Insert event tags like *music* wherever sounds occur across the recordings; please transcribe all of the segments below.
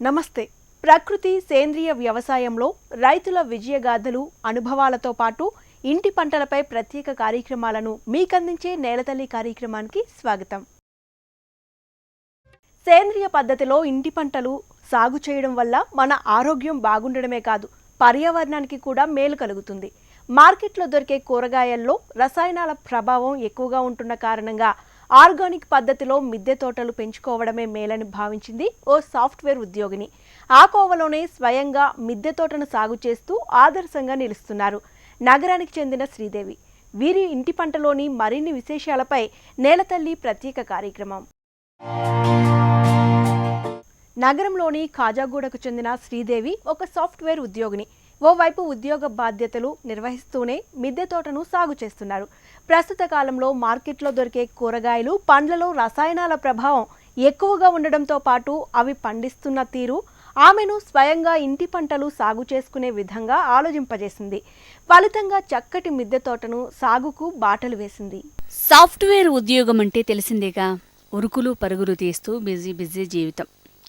నమస్తే. ప్రకృతి సేంద్రియ వ్యవసాయంలో రైతుల విజయగాథలు అనుభవాలతో పాటు ఇంటి పంటలపై ప్రత్యేక కార్యక్రమాలను మీకందించే నేలతల్లి కార్యక్రమానికి స్వాగతం. సేంద్రియ పద్ధతిలో ఇంటి పంటలు సాగు చేయడం వల్ల మన ఆరోగ్యం బాగుండడమే కాదు పర్యావరణానికి కూడా మేలు కలుగుతుంది. మార్కెట్లో దొరికే కూరగాయల్లో రసాయనాల ప్రభావం ఎక్కువగా ఉంటున్న కారణంగా ఆర్గానిక్ పద్ధతిలో మిద్దె తోటలు పెంచుకోవడమే మేలని భావించింది ఓ సాఫ్ట్వేర్ ఉద్యోగిని. ఆ కోవలోనే స్వయంగా మిద్దె తోటను సాగు చేస్తూ ఆదర్శంగా నిలుస్తున్నారు. నగరానికి చెందిన శ్రీదేవి. వీరి ఇంటి పంటలోని మరిన్ని విశేషాలపై నేలతల్లి ప్రత్యేక కార్యక్రమం. నగరంలోని కాజాగూడకు చెందిన శ్రీదేవి ఒక సాఫ్ట్వేర్ ఉద్యోగిని. ఓవైపు ఉద్యోగ బాధ్యతలు నిర్వహిస్తూనే మిద్దె తోటను సాగు చేస్తున్నారు. ప్రస్తుత కాలంలో మార్కెట్లో దొరికే కూరగాయలు పండ్లలో రసాయనాల ప్రభావం ఎక్కువగా ఉండడంతో పాటు అవి పండిస్తున్న తీరు ఆమెను స్వయంగా ఇంటి పంటలు సాగు చేసుకునే విధంగా ఆలోచింపజేసింది. ఫలితంగా చక్కటి మిద్దె తోటను సాగుకు బాటలు వేసింది. సాఫ్ట్వేర్ ఉద్యోగం అంటే తెలిసిందేగా? ఉరుకులు పరుగులు తీస్తూ బిజీ బిజీ జీవితం.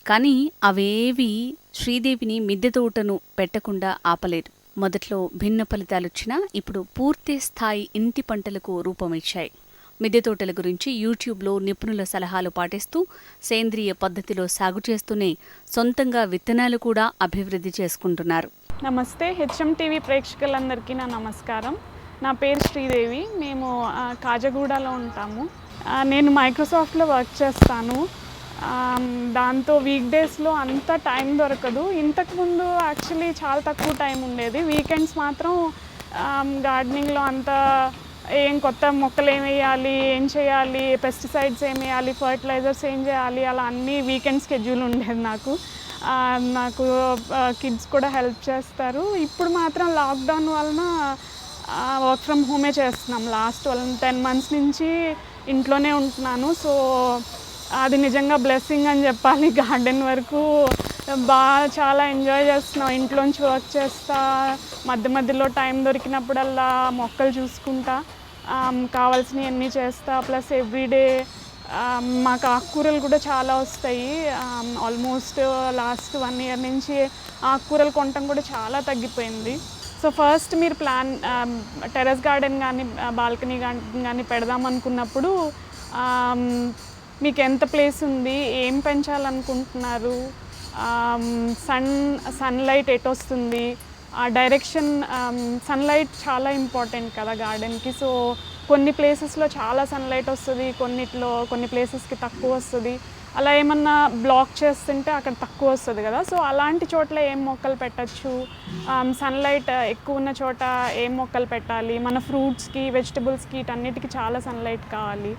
కానీ అవేవి శ్రీదేవిని మిద్దె తోటను పెట్టకుండా ఆపలేదు మొదట్లో భిన్న ఫలితాలొచ్చినా ఇప్పుడు పూర్తి స్థాయి ఇంటి పంటలకు రూపమిచ్చాయి. మిద్దె తోటల గురించి యూట్యూబ్లో నిపుణుల సలహాలు పాటిస్తూ సేంద్రియ పద్ధతిలో సాగు చేస్తూనే సొంతంగా విత్తనాలు కూడా అభివృద్ధి చేసుకుంటున్నారు. నమస్తే హెచ్ఎం టీవీ ప్రేక్షకులందరికీ నా నమస్కారం. నా పేరు శ్రీదేవి. మేము కాజగూడలో ఉంటాము. నేను మైక్రోసాఫ్ట్లో వర్క్ చేస్తాను. దాంతో వీక్ డేస్లో అంత టైం దొరకదు. ఇంతకుముందు యాక్చువల్లీ చాలా తక్కువ టైం ఉండేది. వీకెండ్స్ మాత్రం గార్డెనింగ్లో అంత ఏం కొత్త మొక్కలు ఏం వేయాలి ఏం చేయాలి పెస్టిసైడ్స్ ఏం వేయాలి ఫర్టిలైజర్స్ ఏం చేయాలి అలా అన్నీ వీకెండ్ స్కెడ్యూల్ ఉండేది నాకు. నాకు కిడ్స్ కూడా హెల్ప్ చేస్తారు. ఇప్పుడు మాత్రం లాక్డౌన్ వలన వర్క్ ఫ్రమ్ హోమే చేస్తున్నాం. లాస్ట్ వన్ టెన్ మంత్స్ నుంచి ఇంట్లోనే ఉంటున్నాను. సో అది నిజంగా బ్లెస్సింగ్ అని చెప్పాలి. గార్డెన్ వరకు బాగా చాలా ఎంజాయ్ చేస్తున్నాం. ఇంట్లోంచి వర్క్ చేస్తా మధ్య మధ్యలో టైం దొరికినప్పుడల్లా మొక్కలు చూసుకుంటా కావాల్సినవి అన్నీ చేస్తా. ప్లస్ ఎవ్రీడే మాకు ఆకుకూరలు కూడా చాలా వస్తాయి. ఆల్మోస్ట్ లాస్ట్ వన్ ఇయర్ నుంచి ఆకుకూరలు కొనటం కూడా చాలా తగ్గిపోయింది. సో ఫస్ట్ మీరు ప్లాన్ టెర్రస్ గార్డెన్ కానీ బాల్కనీ గార్డెన్ కానీ పెడదాం అనుకున్నప్పుడు మీకు ఎంత ప్లేస్ ఉంది? ఏం పెంచాలనుకుంటున్నారు? సన్ సన్లైట్ ఎటు వస్తుంది ఆ డైరెక్షన్ సన్లైట్ చాలా ఇంపార్టెంట్ కదా గార్డెన్కి సో కొన్ని ప్లేసెస్లో చాలా సన్లైట్ వస్తుంది కొన్నిట్లో కొన్ని ప్లేసెస్కి తక్కువ వస్తుంది. అలా ఏమన్నా బ్లాక్ చేస్తుంటే అక్కడ తక్కువ వస్తుంది కదా. సో అలాంటి చోట్ల ఏం మొక్కలు పెట్టచ్చు? సన్లైట్ ఎక్కువ ఉన్న చోట ఏం మొక్కలు పెట్టాలి? మన ఫ్రూట్స్కి వెజిటబుల్స్కి వీటన్నిటికీ చాలా సన్లైట్ కావాలి.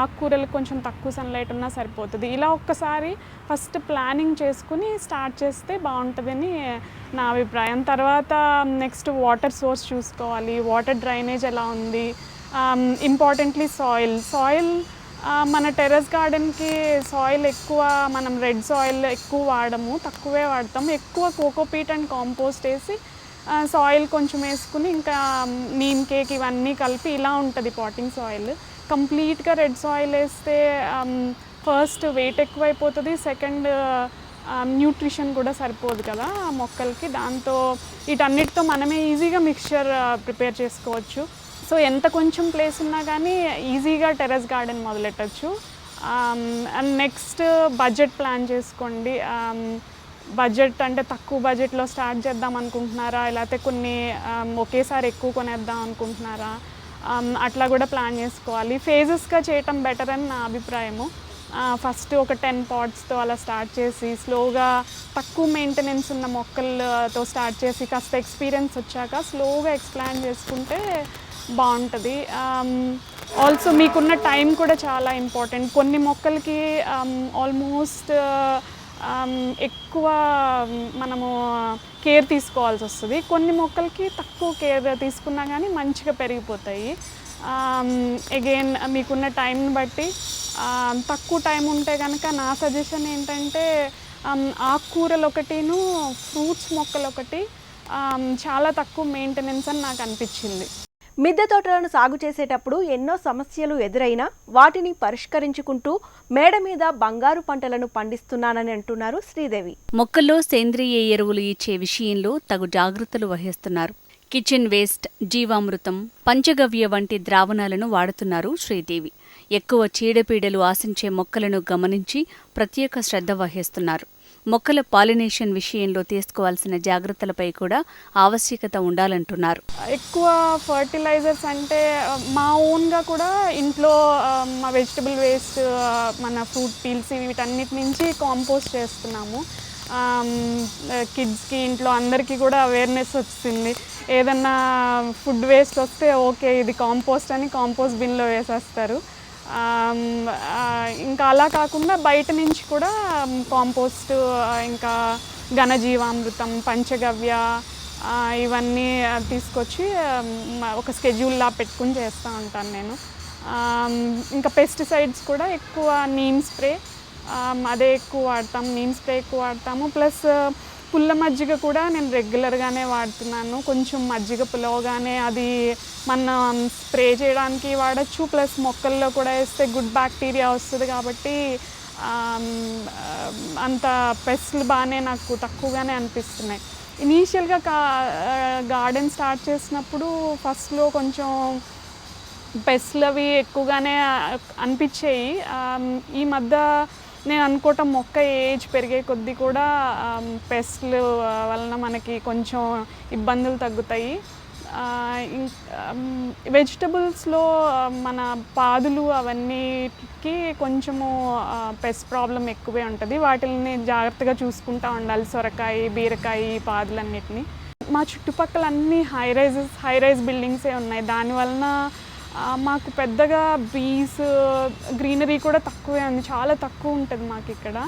ఆకుకూరలు కొంచెం తక్కువ సన్లైట్ ఉన్నా సరిపోతుంది. ఇలా ఒక్కసారి ఫస్ట్ ప్లానింగ్ చేసుకుని స్టార్ట్ చేస్తే బాగుంటుందని నా అభిప్రాయం. తర్వాత నెక్స్ట్ వాటర్ సోర్స్ చూసుకోవాలి. వాటర్ డ్రైనేజ్ ఎలా ఉంది? ఇంపార్టెంట్లీ సాయిల్ సాయిల్ మన టెర్రస్ గార్డెన్కి సాయిల్ ఎక్కువ మనం రెడ్ సాయిల్ ఎక్కువ వాడము తక్కువే వాడతాము. ఎక్కువ కోకోపీట్ అండ్ కాంపోస్ట్ వేసి సాయిల్ కొంచెం వేసుకుని ఇంకా నీమ్ కేక్ ఇవన్నీ కలిపి ఇలా ఉంటుంది పాటింగ్ సాయిల్ కంప్లీట్గా రెడ్ సాయిల్ వేస్తే um, ఫస్ట్ వెయిట్ ఎక్కువైపోతుంది సెకండ్ uh, um, న్యూట్రిషన్ కూడా సరిపోదు కదా ఆ మొక్కలకి. దాంతో వీటన్నిటితో మనమే ఈజీగా మిక్చర్ uh, ప్రిపేర్ చేసుకోవచ్చు. సో ఎంత కొంచెం ప్లేస్ ఉన్నా కానీ ఈజీగా టెర్రస్ గార్డెన్ మొదలెట్టచ్చు. And um, next budget plan చేసుకోండి. బడ్జెట్ అంటే తక్కువ బడ్జెట్లో స్టార్ట్ చేద్దాం అనుకుంటున్నారా? లేకపోతే కొన్ని ఒకేసారి ఎక్కువ కొనేద్దాం అనుకుంటున్నారా? Um, అట్లా కూడా ప్లాన్ చేసుకోవాలి. ఫేజెస్గా చేయటం బెటర్ అని నా అభిప్రాయము. ఫస్ట్ ఒక టెన్ పాట్స్తో అలా స్టార్ట్ చేసి స్లోగా తక్కువ మెయింటెనెన్స్ ఉన్న మొక్కలతో స్టార్ట్ చేసి కాస్త ఎక్స్పీరియన్స్ వచ్చాక స్లోగా ఎక్స్ప్లాన్ చేసుకుంటే బాగుంటుంది. ఆల్సో um, మీకున్న టైం కూడా చాలా ఇంపార్టెంట్ కొన్ని మొక్కలకి um, ఆల్మోస్ట్ ఎక్కువ మనము కేర్ తీసుకోవాల్సి వస్తుంది. కొన్ని మొక్కలకి తక్కువ కేర్ తీసుకున్నా కానీ మంచిగా పెరిగిపోతాయి. అగైన్ మీకున్న టైంని బట్టి తక్కువ టైం ఉంటే కనుక నా సజెషన్ ఏంటంటే ఆకుకూరలు ఒకటిను ఫ్రూట్స్ మొక్కలు ఒకటి చాలా తక్కువ మెయింటెనెన్స్ అని నాకు అనిపించింది. మిద్దె తోటలను సాగు చేసేటప్పుడు ఎన్నో సమస్యలు ఎదురైనా వాటిని పరిష్కరించుకుంటూ మేడ మీద బంగారు పంటలను పండిస్తున్నానని అంటున్నారు శ్రీదేవి. మొక్కల్లో సేంద్రియ ఎరువులు ఇచ్చే విషయంలో తగు జాగ్రత్తలు వహిస్తున్నారు. కిచెన్ వేస్ట్ జీవామృతం పంచగవ్య వంటి ద్రావణాలను వాడుతున్నారు శ్రీదేవి. ఎక్కువ చీడపీడలు ఆశించే మొక్కలను గమనించి ప్రత్యేక శ్రద్ధ వహిస్తున్నారు. మొక్కల పాలినేషన్ విషయంలో తీసుకోవాల్సిన జాగ్రత్తలపై కూడా ఆవశ్యకత ఉండాలంటున్నారు. ఎక్కువ ఫర్టిలైజర్స్ అంటే మా ఓన్గా కూడా ఇంట్లో మా వెజిటబుల్ వేస్ట్ మన ఫ్రూట్ పీల్స్ వీటన్నిటి నుంచి కాంపోస్ట్ చేస్తున్నాము. కిడ్స్కి ఇంట్లో అందరికీ కూడా అవేర్నెస్ వచ్చింది. ఏదన్నా ఫుడ్ వేస్ట్ వస్తే ఓకే ఇది కాంపోస్ట్ అని కాంపోస్ట్ బిన్లో వేసేస్తారు. ఇంకా అలా కాకుండా బయట నుంచి కూడా కాంపోస్ట్ ఇంకా ఘనజీవామృతం పంచగవ్య ఇవన్నీ తీసుకొచ్చి ఒక స్కెడ్యూల్లా పెట్టుకుని చేస్తూ ఉంటాను నేను. ఇంకా పెస్టిసైడ్స్ కూడా ఎక్కువ నీమ్ స్ప్రే అదే ఎక్కువ వాడతాం నీమ్ స్ప్రే ఎక్కువ వాడతాము. ప్లస్ పుల్ల మజ్జిగ కూడా నేను రెగ్యులర్గానే వాడుతున్నాను. కొంచెం మజ్జిగ పులవగానే అది మనం స్ప్రే చేయడానికి వాడచ్చు. ప్లస్ మొక్కల్లో కూడా వేస్తే గుడ్ బ్యాక్టీరియా వస్తుంది కాబట్టి అంత పెస్ట్లు బాగానే నాకు తక్కువగానే అనిపిస్తున్నాయి. ఇనీషియల్గా కా గార్డెన్ స్టార్ట్ చేసినప్పుడు ఫస్ట్లో కొంచెం పెస్ట్లు అవి ఎక్కువగానే అనిపించాయి. ఈ మధ్య నేను అనుకోవటం మొక్క ఏజ్ పెరిగే కొద్దీ కూడా పెస్ట్లు వలన మనకి కొంచెం ఇబ్బందులు తగ్గుతాయి. వెజిటబుల్స్లో మన పాదులు అవన్నీకి కొంచెము పెస్ట్ ప్రాబ్లం ఎక్కువే ఉంటుంది. వాటిని జాగ్రత్తగా చూసుకుంటూ ఉండాలి. సొరకాయ బీరకాయ పాదులన్నిటిని. మా చుట్టుపక్కల అన్ని హై రైజెస్ హై రైజ్ బిల్డింగ్సే ఉన్నాయి. దానివలన మాకు పెద్దగా బీస్ గ్రీనరీ కూడా తక్కువే ఉంది. చాలా తక్కువ ఉంటుంది మాకు ఇక్కడ.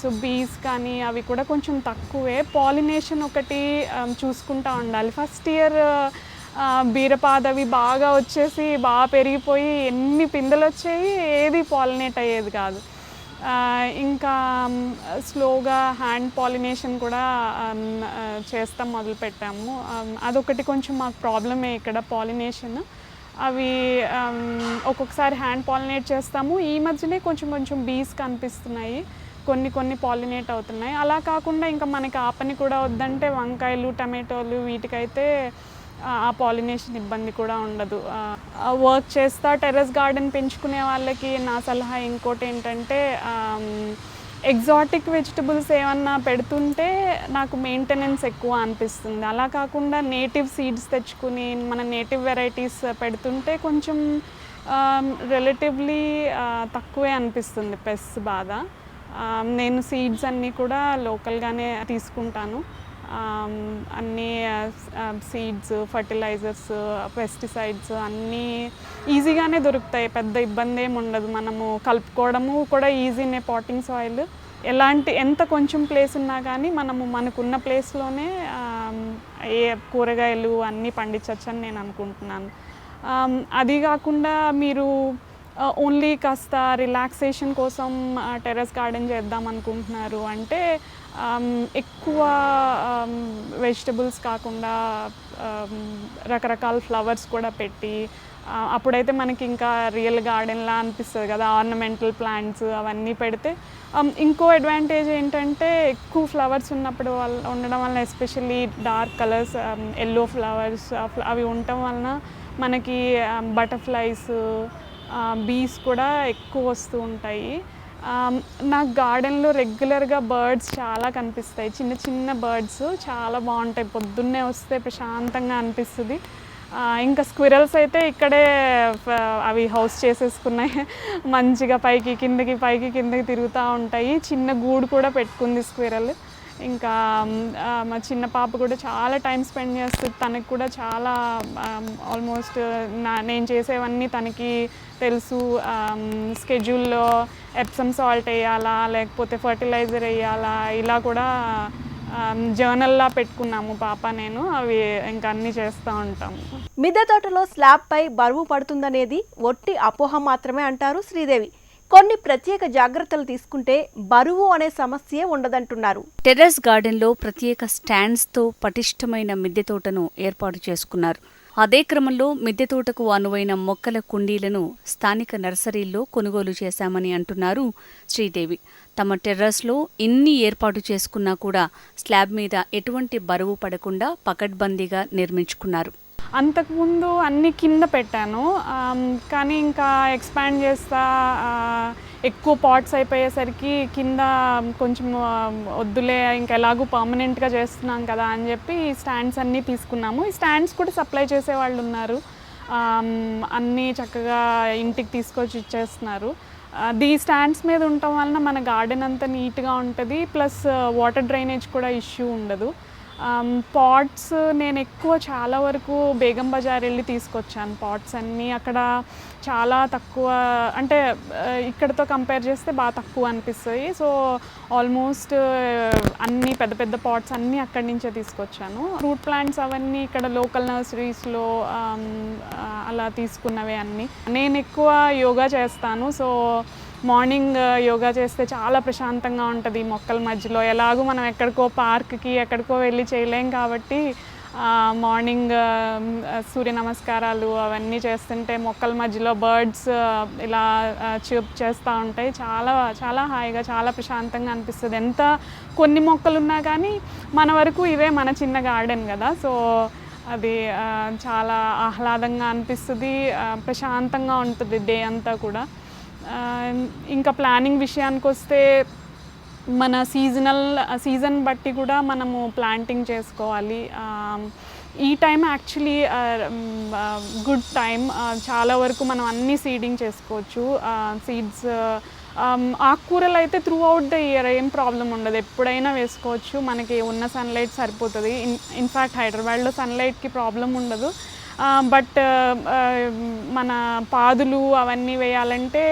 సో బీస్ కానీ అవి కూడా కొంచెం తక్కువే. పాలినేషన్ ఒకటి చూసుకుంటా ఉండాలి. ఫస్ట్ ఇయర్ బీరపాద అవి బాగా వచ్చేసి బాగా పెరిగిపోయి ఎన్ని పిందెలు వచ్చాయి ఏది పాలినేట్ అయ్యేది కాదు. ఇంకా స్లోగా హ్యాండ్ పాలినేషన్ కూడా చేస్తాం మొదలుపెట్టాము. పెట్టాము అదొకటి కొంచెం మాకు ప్రాబ్లమే ఇక్కడ పాలినేషన్ అవి ఒక్కొక్కసారి హ్యాండ్ పాలినేట్ చేస్తాము. ఈ మధ్యనే కొంచెం కొంచెం బీస్ కనిపిస్తున్నాయి. కొన్ని కొన్ని పాలినేట్ అవుతున్నాయి. అలా కాకుండా ఇంకా మనకి ఆ పని కూడా వద్దంటే వంకాయలు టమాటోలు వీటికైతే ఆ పాలినేషన్ ఇబ్బంది కూడా ఉండదు. వర్క్ చేస్తా టెర్రస్ గార్డెన్ పెంచుకునే వాళ్ళకి నా సలహా ఇంకోటి ఏంటంటే ఎగ్జాటిక్ వెజిటబుల్స్ ఏమన్నా పెడుతుంటే నాకు మెయింటెనెన్స్ ఎక్కువ అనిపిస్తుంది. అలా కాకుండా నేటివ్ సీడ్స్ తెచ్చుకుని మన నేటివ్ వెరైటీస్ పెడుతుంటే కొంచెం రిలేటివ్లీ తక్కువే అనిపిస్తుంది. పెస్ బాధ నేను సీడ్స్ అన్నీ కూడా లోకల్గానే తీసుకుంటాను. అన్నీ సీడ్స్ ఫర్టిలైజర్స్ పెస్టిసైడ్స్ అన్నీ ఈజీగానే దొరుకుతాయి. పెద్ద ఇబ్బంది ఏమి ఉండదు. మనము కలుపుకోవడము కూడా ఈజీనే పాటింగ్ సాయిల్. ఎలాంటి ఎంత కొంచెం ప్లేస్ ఉన్నా కానీ మనము మనకున్న ప్లేస్లోనే ఏ కూరగాయలు అన్నీ పండించవచ్చు అని నేను అనుకుంటున్నాను. అది కాకుండా మీరు ఓన్లీ కాస్త రిలాక్సేషన్ కోసం టెర్రస్ గార్డెన్ చేద్దాం అనుకుంటున్నారు అంటే Um, ఎక్కువ um, వెజిటబుల్స్ కాకుండా um, రకరకాల ఫ్లవర్స్ కూడా పెట్టి అప్పుడైతే మనకి ఇంకా రియల్ గార్డెన్లా అనిపిస్తుంది కదా ఆర్నమెంటల్ ప్లాంట్స్ అవన్నీ పెడితే ఇంకో అడ్వాంటేజ్ ఏంటంటే ఎక్కువ ఫ్లవర్స్ ఉన్నప్పుడు వల్ల ఉండడం వల్ల especially dark colours yellow flowers అవి ఉండటం వలన మనకి బటర్ఫ్లైస్ బీస్ కూడా ఎక్కువ వస్తూ ఉంటాయి. నాకు గార్డెన్లో రెగ్యులర్గా బర్డ్స్ చాలా కనిపిస్తాయి. చిన్న చిన్న బర్డ్స్ చాలా బాగుంటాయి. పొద్దున్నే వస్తే ప్రశాంతంగా అనిపిస్తుంది. ఇంకా స్క్విరల్స్ అయితే ఇక్కడే అవి హౌస్ చేసేసుకున్నాయి. *laughs* మంచిగా పైకి కిందకి పైకి కిందకి తిరుగుతూ ఉంటాయి. చిన్న గూడు కూడా పెట్టుకుంది స్క్విరల్. ఇంకా మా చిన్న పాప కూడా చాలా టైం స్పెండ్ చేస్తుంది తనకి కూడా చాలా ఆల్మోస్ట్ నా నేను చేసేవన్నీ తనకి తెలుసు. స్కెడ్యూల్లో ఎప్సమ్ సాల్ట్ వేయాలా లేకపోతే ఫర్టిలైజర్ వేయాలా ఇలా కూడా జర్నల్లా పెట్టుకున్నాము పాప నేను. అవి ఇంకా అన్నీ చేస్తూ ఉంటాము. మిద్దె తోటలో స్లాబ్ పై బరువు పడుతుందనేది ఒట్టి అపోహ మాత్రమే అంటారు శ్రీదేవి. కొన్ని ప్రత్యేక జాగ్రత్తలు తీసుకుంటే బరువు అనే సమస్యే ఉండదంటున్నారు. టెర్రస్ గార్డెన్లో ప్రత్యేక స్టాండ్స్తో పటిష్టమైన మిద్దె తోటను ఏర్పాటు చేసుకున్నారు. అదే క్రమంలో మిద్దె తోటకు అనువైన మొక్కల కుండీలను స్థానిక నర్సరీల్లో కొనుగోలు చేశామని అంటున్నారు శ్రీదేవి. తమ టెర్రస్లో ఇన్ని ఏర్పాటు చేసుకున్నా కూడా స్లాబ్ మీద ఎటువంటి బరువు పడకుండా పకడ్బందీగా నిర్మించుకున్నారు. అంతకుముందు అన్ని కింద పెట్టాను కానీ ఇంకా ఎక్స్పాండ్ చేస్తా ఎక్కువ పాట్స్ అయిపోయేసరికి కింద కొంచెం వద్దులే ఇంకా ఎలాగూ పర్మనెంట్గా చేస్తున్నాం కదా అని చెప్పి ఈ స్టాండ్స్ అన్నీ తీసుకున్నాము. ఈ స్టాండ్స్ కూడా సప్లై చేసే వాళ్ళు ఉన్నారు. అన్నీ చక్కగా ఇంటికి తీసుకొచ్చి ఇచ్చేస్తున్నారు. దీ స్టాండ్స్ మీద ఉండటం వలన మన గార్డెన్ అంతా నీట్గా ఉంటుంది. ప్లస్ వాటర్ డ్రైనేజ్ కూడా ఇష్యూ ఉండదు. Um, పాట్స్ నేను ఎక్కువ చాలా వరకు బేగం బజార్ వెళ్ళి తీసుకొచ్చాను పాట్స్ అన్నీ. అక్కడ చాలా తక్కువ అంటే uh, ఇక్కడతో కంపేర్ చేస్తే బాగా తక్కువ అనిపిస్తాయి. సో ఆల్మోస్ట్ uh, అన్ని పెద్ద పెద్ద పాట్స్ అన్నీ అక్కడి నుంచే తీసుకొచ్చాను. రూట్ ప్లాంట్స్ అవన్నీ ఇక్కడ లోకల్ నర్సరీస్లో um, uh, అలా తీసుకున్నవే అన్నీ. నేను ఎక్కువ యోగా చేస్తాను. సో మార్నింగ్ యోగా చేస్తే చాలా ప్రశాంతంగా ఉంటుంది మొక్కల మధ్యలో. ఎలాగో మనం ఎక్కడికో పార్క్కి ఎక్కడికో వెళ్ళి చేయలేం కాబట్టి మార్నింగ్ సూర్య నమస్కారాలు అవన్నీ చేస్తుంటే మొక్కల మధ్యలో బర్డ్స్ ఇలా చూప్ చేస్తూ ఉంటాయి. చాలా చాలా హాయిగా చాలా ప్రశాంతంగా అనిపిస్తుంది. ఎంత కొన్ని మొక్కలు ఉన్నా కానీ మన వరకు ఇవే మన చిన్న గార్డెన్ కదా. సో అది చాలా ఆహ్లాదంగా అనిపిస్తుంది ప్రశాంతంగా ఉంటుంది డే అంతా కూడా. ఇంకా ప్లానింగ్ విషయానికి వస్తే మన సీజనల్ సీజన్ బట్టి కూడా మనము ప్లాంటింగ్ చేసుకోవాలి. ఈ టైం యాక్చువల్లీ గుడ్ టైం చాలా వరకు మనం అన్ని సీడింగ్ చేసుకోవచ్చు. సీడ్స్ ఆకుకూరలు అయితే త్రూ అవుట్ ద ఇయర్ ఏం ప్రాబ్లం ఉండదు. ఎప్పుడైనా వేసుకోవచ్చు. మనకి ఉన్న సన్లైట్ సరిపోతుంది. ఇన్ ఇన్ఫ్యాక్ట్ హైదరాబాద్లో సన్లైట్కి ప్రాబ్లం ఉండదు. బట్ మన పాదులు అవన్నీ వేయాలంటే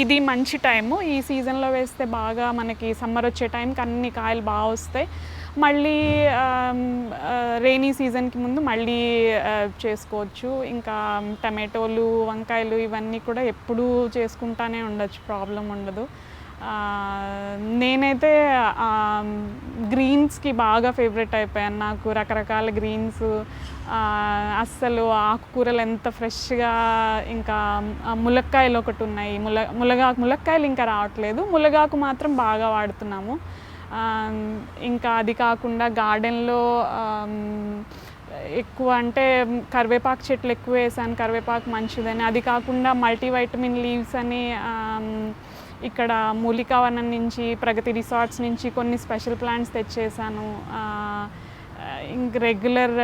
ఇది మంచి టైము. ఈ సీజన్లో వేస్తే బాగా మనకి సమ్మర్ వచ్చే టైంకి అన్ని కాయలు బాగా వస్తాయి. మళ్ళీ రెయినీ సీజన్కి ముందు మళ్ళీ చేసుకోవచ్చు. ఇంకా టమాటోలు వంకాయలు ఇవన్నీ కూడా ఎప్పుడూ చేసుకుంటానే ఉండొచ్చు. ప్రాబ్లం ఉండదు. నేనైతే గ్రీన్స్కి బాగా ఫేవరెట్ అయిపోయాను. నాకు రకరకాల గ్రీన్స్ అస్సలు ఆకుకూరలు ఎంత ఫ్రెష్గా ఇంకా ములక్కాయలు ఒకటి ఉన్నాయి. ముల ములగాకు ములక్కాయలు ఇంకా రావట్లేదు. ములగాకు మాత్రం బాగా వాడుతున్నాము. ఇంకా అది కాకుండా గార్డెన్లో ఎక్కువ అంటే కరివేపాకు చెట్లు ఎక్కువ వేసాను. కరివేపాకు మంచిదని. అది కాకుండా మల్టీవైటమిన్ లీవ్స్ అని ఇక్కడ మూలికావనం నుంచి ప్రగతి రిసార్ట్స్ నుంచి కొన్ని స్పెషల్ ప్లాంట్స్ తెచ్చేసాను. ఇంక రెగ్యులర్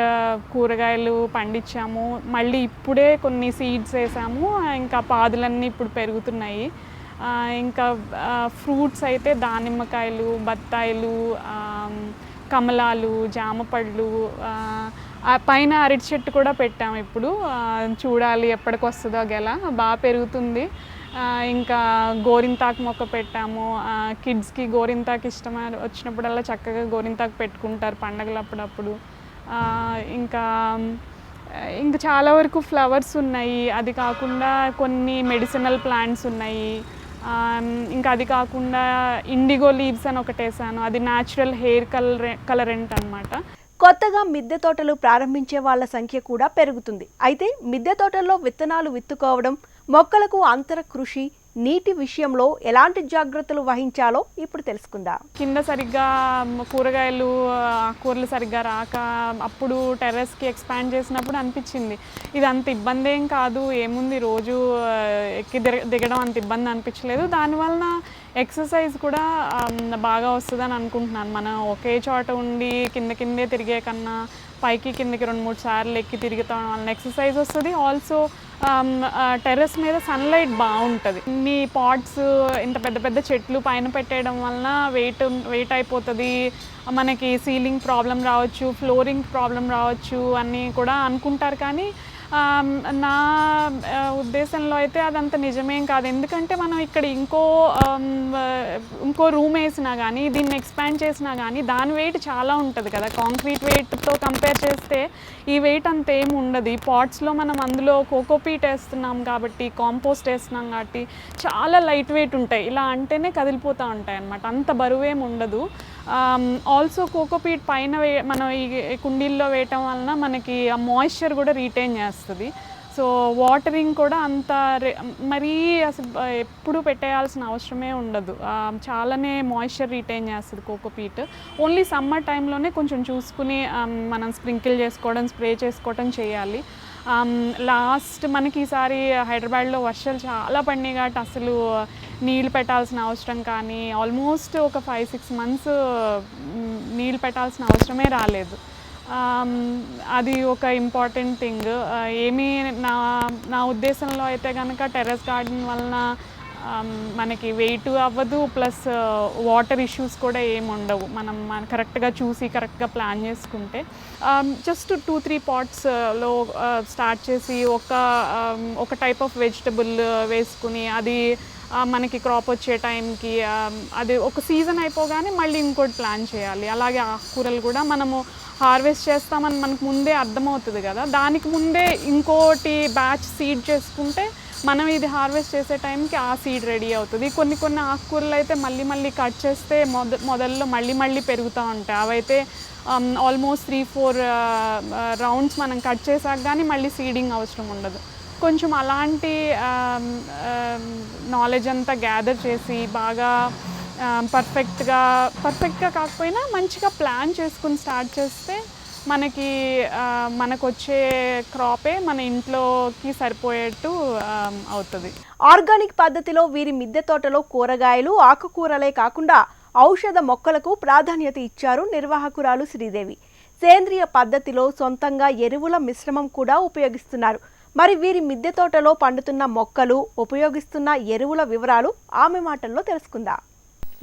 కూరగాయలు పండించాము. మళ్ళీ ఇప్పుడే కొన్ని సీడ్స్ వేసాము. ఇంకా పాదులన్నీ ఇప్పుడు పెరుగుతున్నాయి. ఇంకా ఫ్రూట్స్ అయితే దానిమ్మకాయలు బత్తాయిలు కమలాలు జామ పళ్ళు పైన అరటి చెట్టు కూడా పెట్టాము ఇప్పుడు. చూడాలి ఎప్పటికి వస్తుందో గెల. బాగా పెరుగుతుంది. ఇంకా గోరింతాకు మొక్క పెట్టాము. కిడ్స్కి గోరింతాకు ఇష్టం వచ్చినప్పుడల్లా చక్కగా గోరింతాకు పెట్టుకుంటారు పండగలు అప్పుడప్పుడు. ఇంకా ఇంకా చాలా వరకు ఫ్లవర్స్ ఉన్నాయి. అది కాకుండా కొన్ని మెడిసినల్ ప్లాంట్స్ ఉన్నాయి. ఇంకా అది కాకుండా ఇండిగో లీవ్స్ అని ఒకటి వేసాను. అది న్యాచురల్ హెయిర్ కలర్ కలరెంట్ అనమాట కొత్తగా మిద్దె తోటలు ప్రారంభించే వాళ్ళ సంఖ్య కూడా పెరుగుతుంది. అయితే మిద్దె తోటల్లో విత్తనాలు విత్తుకోవడం మొక్కలకు అంతర కృషి నీటి విషయంలో ఎలాంటి జాగ్రత్తలు వహించాలో ఇప్పుడు తెలుసుకుందాం. కింద సరిగ్గా కూరగాయలు ఆకుకూరలు సరిగ్గా రాక అప్పుడు టెర్రస్కి ఎక్స్పాండ్ చేసినప్పుడు అనిపించింది. ఇది అంత ఇబ్బంది ఏం కాదు ఏముంది రోజు ఎక్కి దిగ దిగడం అంత ఇబ్బంది అనిపించలేదు. దానివలన ఎక్సర్సైజ్ కూడా బాగా వస్తుందని అనుకుంటున్నాను. మనం ఒకే చోట ఉండి కింద కిందే తిరిగే కన్నా పైకి కిందకి రెండు మూడు సార్లు ఎక్కి తిరుగుతాం వలన ఎక్సర్సైజ్ వస్తుంది. ఆల్సో Um, టెర్రస్ మీద సన్లైట్ బాగుంటుంది. ఇన్ని పాట్స్ ఇంత పెద్ద పెద్ద చెట్లు పైన పెట్టేయడం వలన వెయిట్ వెయిట్ అయిపోతుంది. మనకి సీలింగ్ ప్రాబ్లం రావచ్చు ఫ్లోరింగ్ ప్రాబ్లం రావచ్చు అని కూడా అనుకుంటారు కానీ నా ఉద్దేశంలో అయితే అదంత నిజమేం కాదు. ఎందుకంటే మనం ఇక్కడ ఇంకో ఇంకో రూమ్ వేసినా కానీ దీన్ని ఎక్స్పాండ్ చేసినా కానీ దాని వెయిట్ చాలా ఉంటుంది కదా. కాంక్రీట్ వెయిట్తో కంపేర్ చేస్తే ఈ వెయిట్ అంత ఏమి ఉండదు. ఈ పాట్స్లో మనం అందులో కోకోపీట్ వేస్తున్నాం కాబట్టి కాంపోస్ట్ వేస్తున్నాం కాబట్టి చాలా లైట్ వెయిట్ ఉంటాయి. ఇలా అంటేనే కదిలిపోతూ ఉంటాయి అన్నమాట అంత బరువేం ఉండదు. Um, ఆల్సో కోకోపీట్ పైన వే మనం ఈ కుండీల్లో వేయటం వలన మనకి ఆ మాయిశ్చర్ కూడా రీటైన్ చేస్తుంది. సో వాటరింగ్ కూడా అంత రే- మరీ అసలు ఎప్పుడు పెట్టేయాల్సిన అవసరమే ఉండదు. Um, చాలానే మాయిశ్చర్ రీటైన్ చేస్తుంది కోకోపీట్ ఓన్లీ సమ్మర్ టైంలోనే కొంచెం చూసుకుని um, మనం స్ప్రింకిల్ చేసుకోవడం స్ప్రే చేసుకోవడం చేయాలి. Um, లాస్ట్ మనకి ఈసారి హైదరాబాద్లో వర్షాలు చాలా పడినాయి కాబట్టి అసలు నీళ్ళు పెట్టాల్సిన అవసరం కానీ ఆల్మోస్ట్ ఒక ఫైవ్ సిక్స్ మంత్స్ నీళ్ళు పెట్టాల్సిన అవసరమే రాలేదు. Um, అది ఒక ఇంపార్టెంట్ థింగ్ uh, ఏమీ నా నా ఉద్దేశంలో అయితే కనుక టెర్రస్ గార్డెన్ వలన Um, మనకి వెయిట్ అవ్వదు ప్లస్ వాటర్ ఇష్యూస్ కూడా ఏమి ఉండవు. మనం మన కరెక్ట్గా చూసి కరెక్ట్గా ప్లాన్ చేసుకుంటే. జస్ట్ టూ త్రీ పాట్స్లో స్టార్ట్ చేసి ఒక um, ఒక టైప్ ఆఫ్ వెజిటబుల్ వేసుకుని అది uh, మనకి క్రాప్ వచ్చే టైంకి um, అది ఒక సీజన్ అయిపోగానే మళ్ళీ ఇంకోటి ప్లాన్ చేయాలి. అలాగే ఆకుకూరలు కూడా మనము హార్వెస్ట్ చేస్తామని మనకు ముందే అర్థమవుతుంది కదా. దానికి ముందే ఇంకోటి బ్యాచ్ సీడ్ చేసుకుంటే మనం ఇది హార్వెస్ట్ చేసే టైంకి ఆ సీడ్ రెడీ అవుతుంది. కొన్ని కొన్ని ఆకుకూరలు అయితే మళ్ళీ మళ్ళీ కట్ చేస్తే మొద మొదల్లో మళ్ళీ మళ్ళీ పెరుగుతూ ఉంటాయి. అవైతే ఆల్మోస్ట్ త్రీ ఫోర్ రౌండ్స్ మనం కట్ చేసాక కానీ మళ్ళీ సీడింగ్ అవసరం ఉండదు. కొంచెం అలాంటి నాలెడ్జ్ అంతా గ్యాదర్ చేసి బాగా పర్ఫెక్ట్గా పర్ఫెక్ట్గా కాకపోయినా మంచిగా ప్లాన్ చేసుకుని స్టార్ట్ చేస్తే మనకి మనకు వచ్చే క్రాపే మన ఇంట్లోకి సరిపోయేట్టు అవుతుంది. ఆర్గానిక్ పద్ధతిలో వీరి మిద్దె తోటలో కూరగాయలు ఆకుకూరలే కాకుండా ఔషధ మొక్కలకు ప్రాధాన్యత ఇచ్చారు నిర్వాహకురాలు శ్రీదేవి. సేంద్రియ పద్ధతిలో సొంతంగా ఎరువుల మిశ్రమం కూడా ఉపయోగిస్తున్నారు. మరి వీరి మిద్దె తోటలో పండుతున్న మొక్కలు ఉపయోగిస్తున్న ఎరువుల వివరాలు ఆమె మాటల్లో తెలుసుకుందాం.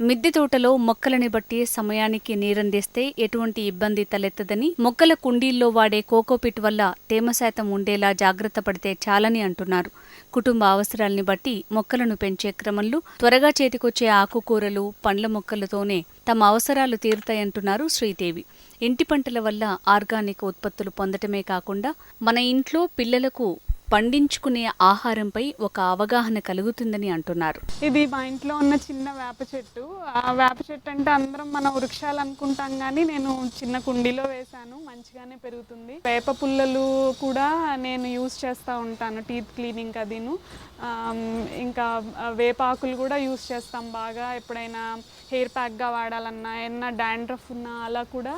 మిద్దె తోటలో మొక్కలని బట్టి సమయానికి నీరందిస్తే ఎటువంటి ఇబ్బంది తలెత్తదని మొక్కల కుండీల్లో వాడే కోకోపిట్ వల్ల తేమ శాతం ఉండేలా జాగ్రత్త పడితే చాలని అంటున్నారు. కుటుంబ అవసరాల్ని బట్టి మొక్కలను పెంచే క్రమంలో త్వరగా చేతికొచ్చే ఆకుకూరలు పండ్ల మొక్కలతోనే తమ అవసరాలు తీరుతాయంటున్నారు శ్రీదేవి. ఇంటి పంటల వల్ల ఆర్గానిక్ ఉత్పత్తులు పొందటమే కాకుండా మన ఇంట్లో పిల్లలకు పండించుకునే ఆహారంపై ఒక అవగాహన కలుగుతుందని అంటున్నారు. ఇది మా ఇంట్లో ఉన్న చిన్న వేప చెట్టు. ఆ వేప చెట్టు అంటే అందరం మన వృక్షాలు అనుకుంటాం కానీ నేను చిన్న కుండీలో వేశాను. మంచిగానే పెరుగుతుంది. వేప పుల్లలు కూడా నేను యూస్ చేస్తూ ఉంటాను టీత్ క్లీనింగ్ అదిను. ఇంకా వేపాకులు కూడా యూస్ చేస్తాం బాగా. ఎప్పుడైనా హెయిర్ ప్యాక్గా వాడాలన్నా ఏమన్నా డాండ్రఫ్ ఉన్నా అలా కూడా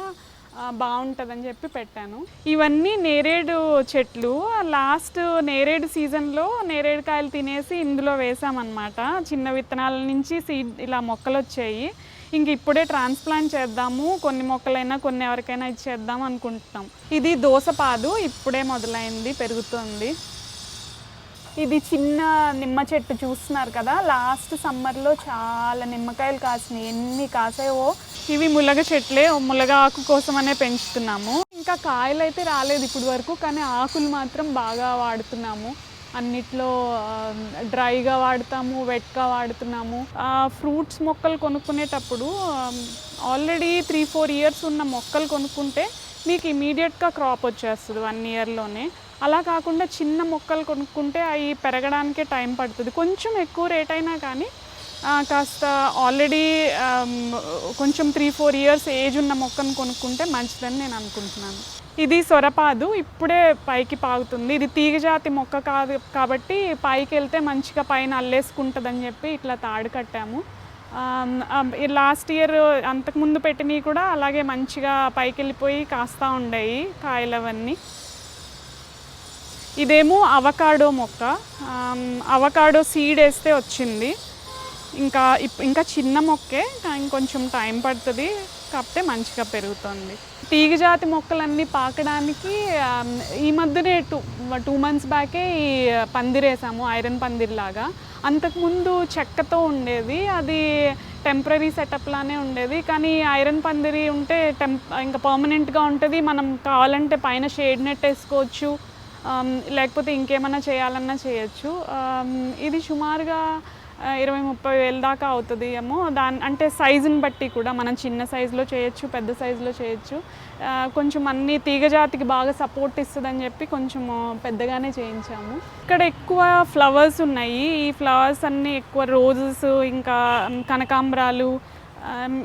బాగుంటుందని చెప్పి పెట్టాను. ఇవన్నీ నేరేడు చెట్లు లాస్ట్ నేరేడు సీజన్లో నేరేడు కాయలు తినేసి ఇందులో వేసామన్నమాట. చిన్న విత్తనాల నుంచి సీడ్ ఇలా మొక్కలు వచ్చాయి ఇంక ఇప్పుడే ట్రాన్స్ప్లాంట్ చేద్దాము కొన్ని మొక్కలైనా కొన్ని ఎవరికైనా ఇచ్చేద్దాం అనుకుంటున్నాం. ఇది దోసపాదు ఇప్పుడే మొదలైంది పెరుగుతుంది. ఇది చిన్న నిమ్మ చెట్టు చూస్తున్నారు కదా. లాస్ట్ సమ్మర్లో చాలా నిమ్మకాయలు కాసినాయి. ఎన్ని కాసాయో. ఇవి ములగ చెట్లే. ములగ ఆకు కోసమనే పెంచుతున్నాము. ఇంకా కాయలు అయితే రాలేదు ఇప్పుడు వరకు కానీ ఆకులు మాత్రం బాగా వాడుతున్నాము. అన్నిట్లో డ్రైగా వాడతాము వెట్గా వాడుతున్నాము. ఫ్రూట్స్ మొక్కలు కొనుక్కునేటప్పుడు ఆల్రెడీ త్రీ ఫోర్ ఇయర్స్ ఉన్న మొక్కలు కొనుక్కుంటే మీకు ఇమీడియట్గా క్రాప్ వచ్చేస్తుంది వన్ ఇయర్లోనే. అలా కాకుండా చిన్న మొక్కలు కొనుక్కుంటే అవి పెరగడానికే టైం పడుతుంది. కొంచెం ఎక్కువ రేట్ అయినా కానీ కాస్త ఆల్రెడీ కొంచెం త్రీ ఫోర్ ఇయర్స్ ఏజ్ ఉన్న మొక్కను కొనుక్కుంటే మంచిదని నేను అనుకుంటున్నాను. ఇది సొరపాదు ఇప్పుడే పైకి పాగుతుంది. ఇది తీగజాతి మొక్క కాదు కాబట్టి పైకి వెళ్తే మంచిగా పైన అల్లేసుకుంటుందని చెప్పి ఇట్లా తాడు కట్టాము. లాస్ట్ ఇయర్ అంతకుముందు పెట్టినవి కూడా అలాగే మంచిగా పైకి వెళ్ళిపోయి కాస్తా ఉండేవి కాయలు అవన్నీ ఇదేమో అవకాడో మొక్క. అవకాడో సీడ్ వేస్తే వచ్చింది. ఇంకా ఇప్- ఇంకా చిన్న మొక్కే కానీ ఇంకొంచెం టైం పడుతుంది. కాకపోతే మంచిగా పెరుగుతుంది. తీగజాతి మొక్కలన్నీ పాకడానికి ఈ మధ్యనే టూ టూ మంత్స్ బ్యాకే ఈ పందిరేసాము ఐరన్ పందిరిలాగా అంతకుముందు చెక్కతో ఉండేది. అది టెంపరీ సెటప్ లానే ఉండేది. కానీ ఐరన్ పందిరి ఉంటే టెంప్ ఇంకా పర్మనెంట్గా ఉంటుంది. మనం కావాలంటే పైన షేడ్ నెట్ వేసుకోవచ్చు. లేకపోతే ఇంకేమైనా చేయాలన్నా చేయొచ్చు. ఇది సుమారుగా ఇరవై ముప్పై వేల దాకా అవుతుంది ఏమో. దాని అంటే సైజుని బట్టి కూడా మనం చిన్న సైజులో చేయొచ్చు పెద్ద సైజులో చేయొచ్చు. కొంచెం అన్ని తీగజాతికి బాగా సపోర్ట్ ఇస్తుందని చెప్పి కొంచెం పెద్దగానే చేయించాము. ఇక్కడ ఎక్కువ ఫ్లవర్స్ ఉన్నాయి. ఈ ఫ్లవర్స్ అన్నీ ఎక్కువ రోజెస్ ఇంకా కనకాంబరాలు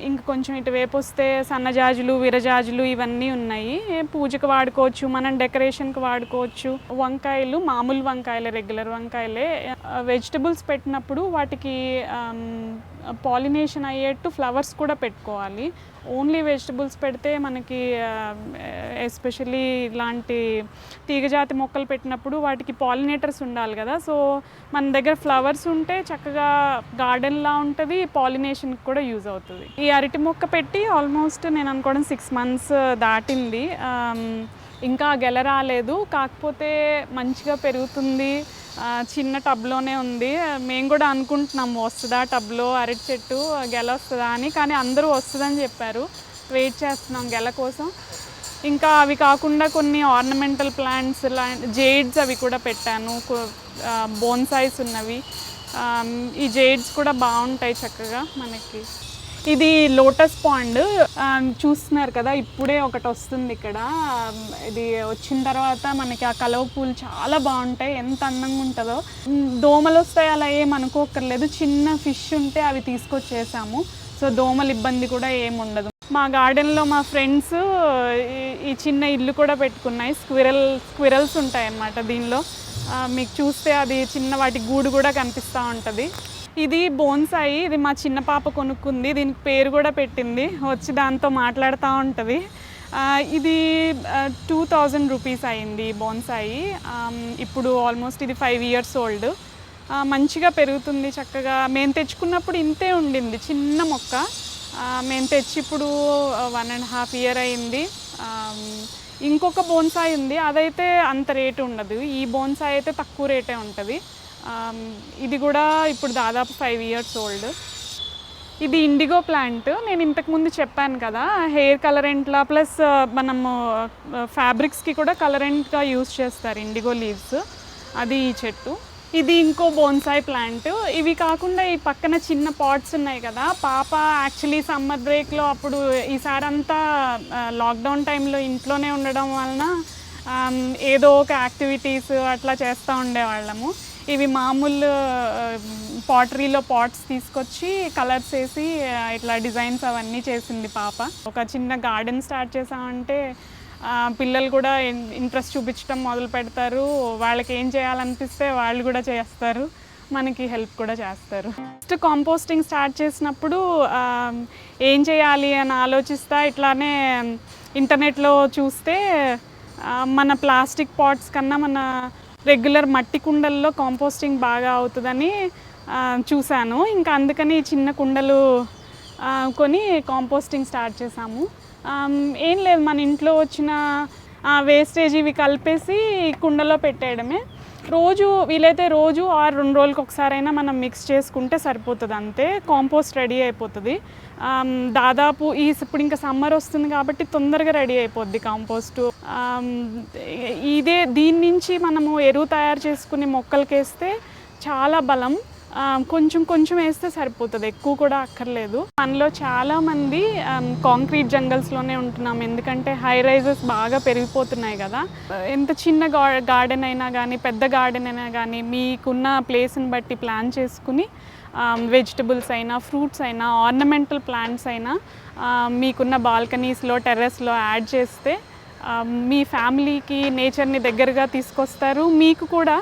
ఇంక కొంచెం ఇటువైపు వస్తే సన్నజాజులు విరజాజులు ఇవన్నీ ఉన్నాయి. పూజకు వాడుకోవచ్చు మనం డెకరేషన్కి వాడుకోవచ్చు. వంకాయలు మామూలు వంకాయలే రెగ్యులర్ వంకాయలే. వెజిటబుల్స్ పెట్టినప్పుడు వాటికి పాలినేషన్ అయ్యేట్టు ఫ్లవర్స్ కూడా పెట్టుకోవాలి. ఓన్లీ వెజిటబుల్స్ పెడితే మనకి ఎస్పెషలీ ఇలాంటి తీగజాతి మొక్కలు పెట్టినప్పుడు వాటికి పాలినేటర్స్ ఉండాలి కదా. సో మన దగ్గర ఫ్లవర్స్ ఉంటే చక్కగా గార్డెన్లా ఉంటుంది పాలినేషన్కి కూడా యూజ్ అవుతుంది. ఈ అరటి మొక్క పెట్టి ఆల్మోస్ట్ నేను అనుకోవడం సిక్స్ మంత్స్ దాటింది. ఇంకా గెల రాలేదు. కాకపోతే మంచిగా పెరుగుతుంది. చిన్న టబ్లోనే ఉంది. మేము కూడా అనుకుంటున్నాము వస్తుందా టబ్లో అరటి చెట్టు గెల వస్తుందా అని. కానీ అందరూ వస్తుందని చెప్పారు. వెయిట్ చేస్తున్నాం గెల కోసం. ఇంకా అవి కాకుండా కొన్ని ఆర్నమెంటల్ ప్లాంట్స్ లా జేడ్స్ అవి కూడా పెట్టాను. బోన్సాయిస్ ఉన్నవి. ఈ జేడ్స్ కూడా బాగుంటాయి చక్కగా మనకి. ఇది లోటస్ పాండ్ చూస్తున్నారు కదా ఇప్పుడే ఒకటి వస్తుంది ఇక్కడ. ఇది వచ్చిన తర్వాత మనకి ఆ కలవ పూలు చాలా బాగుంటాయి ఎంత అందంగా ఉంటుందో. దోమలు వస్తాయి అలా ఏం అనుకోకర్లేదు చిన్న ఫిష్ ఉంటే అవి తీసుకొచ్చేసాము. సో దోమల ఇబ్బంది కూడా ఏముండదు మా గార్డెన్లో మా ఫ్రెండ్స్ ఈ చిన్న ఇల్లు కూడా పెట్టుకున్నాయి. స్క్విరల్ స్క్విరల్స్ ఉంటాయి అన్నమాట దీనిలో మీకు చూస్తే అది చిన్న వాటి గూడు కూడా కనిపిస్తూ ఉంటుంది. ఇది బోన్సాయి ఇది మా చిన్న పాప కొనుక్కుంది దీనికి పేరు కూడా పెట్టింది. వచ్చి దాంతో మాట్లాడుతూ ఉంటుంది. ఇది టూ థౌజండ్ రూపీస్ అయింది బోన్సాయి. ఇప్పుడు ఆల్మోస్ట్ ఇది ఫైవ్ ఇయర్స్ ఓల్డ్ మంచిగా పెరుగుతుంది చక్కగా. మేము తెచ్చుకున్నప్పుడు ఇంతే ఉండింది చిన్న మొక్క. మేము తెచ్చి ఇప్పుడు వన్ అండ్ హాఫ్ ఇయర్ అయింది. ఇంకొక బోన్సాయి ఉంది అదైతే అంత రేటు ఉండదు. ఈ బోన్సాయి అయితే తక్కువ రేటే ఉంటుంది. ఇది కూడా ఇప్పుడు దాదాపు ఫైవ్ ఇయర్స్ ఓల్డ్ ఇది ఇండిగో ప్లాంట్ నేను ఇంతకుముందు చెప్పాను కదా హెయిర్ కలరెంట్లా ప్లస్ మనము ఫ్యాబ్రిక్స్కి కూడా కలరెంట్గా యూస్ చేస్తారు ఇండిగో లీవ్స్ అది ఈ చెట్టు. ఇది ఇంకో బోన్సాయ్ ప్లాంట్ ఇవి కాకుండా ఈ పక్కన చిన్న పాట్స్ ఉన్నాయి కదా పాప యాక్చువల్లీ సమ్మర్ బ్రేక్లో అప్పుడు ఈసారి అంతా లాక్డౌన్ టైంలో ఇంట్లోనే ఉండడం వలన ఏదో ఒక యాక్టివిటీస్ అట్లా చేస్తూ ఉండేవాళ్ళము. ఇవి మామూలు పాటరీలో పాట్స్ తీసుకొచ్చి కలర్స్ వేసి ఇట్లా డిజైన్స్ అవన్నీ చేసింది పాప. ఒక చిన్న గార్డెన్ స్టార్ట్ చేసామంటే పిల్లలు కూడా ఇంట్రెస్ట్ చూపించడం మొదలు పెడతారు. వాళ్ళకి ఏం చేయాలనిపిస్తే వాళ్ళు కూడా చేస్తారు. మనకి హెల్ప్ కూడా చేస్తారు. ఫస్ట్ కాంపోస్టింగ్ స్టార్ట్ చేసినప్పుడు ఏం చేయాలి అని ఆలోచిస్తా ఇట్లానే ఇంటర్నెట్లో చూస్తే మన ప్లాస్టిక్ పాట్స్ కన్నా మన రెగ్యులర్ మట్టి కుండల్లో కాంపోస్టింగ్ బాగా అవుతుందని చూశాను. ఇంకా అందుకని చిన్న కుండలు కొని కాంపోస్టింగ్ స్టార్ట్ చేశాము. ఏం లేదు మన ఇంట్లో వచ్చిన వేస్టేజ్ ఇవి కలిపేసి కుండలో పెట్టేయడమే. రోజు వీలైతే రోజు ఆరు రెండు రోజులకి ఒకసారైనా మనం మిక్స్ చేసుకుంటే సరిపోతుంది అంతే కాంపోస్ట్ రెడీ అయిపోతుంది. దాదాపు ఈ ఇప్పుడు ఇంకా సమ్మర్ వస్తుంది కాబట్టి తొందరగా రెడీ అయిపోద్ది కాంపోస్ట్. ఇదే దీని నుంచి మనము ఎరువు తయారు చేసుకునే మొక్కలకి వేస్తే చాలా బలం. కొంచెం కొంచెం వేస్తే సరిపోతుంది. ఎక్కువ కూడా అక్కర్లేదు. మనలో చాలామంది కాంక్రీట్ జంగల్స్లోనే ఉంటున్నాం. ఎందుకంటే హై రైజెస్ బాగా పెరిగిపోతున్నాయి కదా. ఎంత చిన్న గార్డెన్ అయినా కానీ పెద్ద గార్డెన్ అయినా కానీ మీకున్న ప్లేస్ని బట్టి ప్లాన్ చేసుకుని Um, వెజిటబుల్స్ అయినా ఫ్రూట్స్ అయినా ఆర్నమెంటల్ ప్లాంట్స్ అయినా um, మీకున్న బాల్కనీస్లో టెర్రస్లో యాడ్ చేస్తే um, మీ ఫ్యామిలీకి నేచర్ని దగ్గరగా తీసుకొస్తారు. మీకు కూడా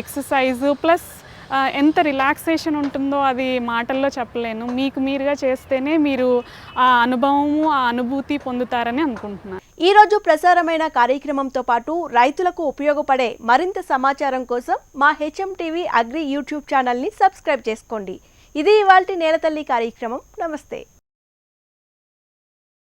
ఎక్సర్సైజ్ ప్లస్ ఎంత రిలాక్సేషన్ ఉంటుందో అది మాటల్లో చెప్పలేను. మీకు మీరుగా చేస్తేనే మీరు ఆ అనుభవము ఆ అనుభూతి పొందుతారని అనుకుంటున్నాను. ఈరోజు ప్రసారమైన కార్యక్రమంతో పాటు రైతులకు ఉపయోగపడే మరింత సమాచారం కోసం మా హెచ్ఎం టీవీ అగ్రి యూట్యూబ్ ఛానల్ని సబ్స్క్రైబ్ చేసుకోండి. ఇది ఇవాళ నేలతల్లి కార్యక్రమం. నమస్తే.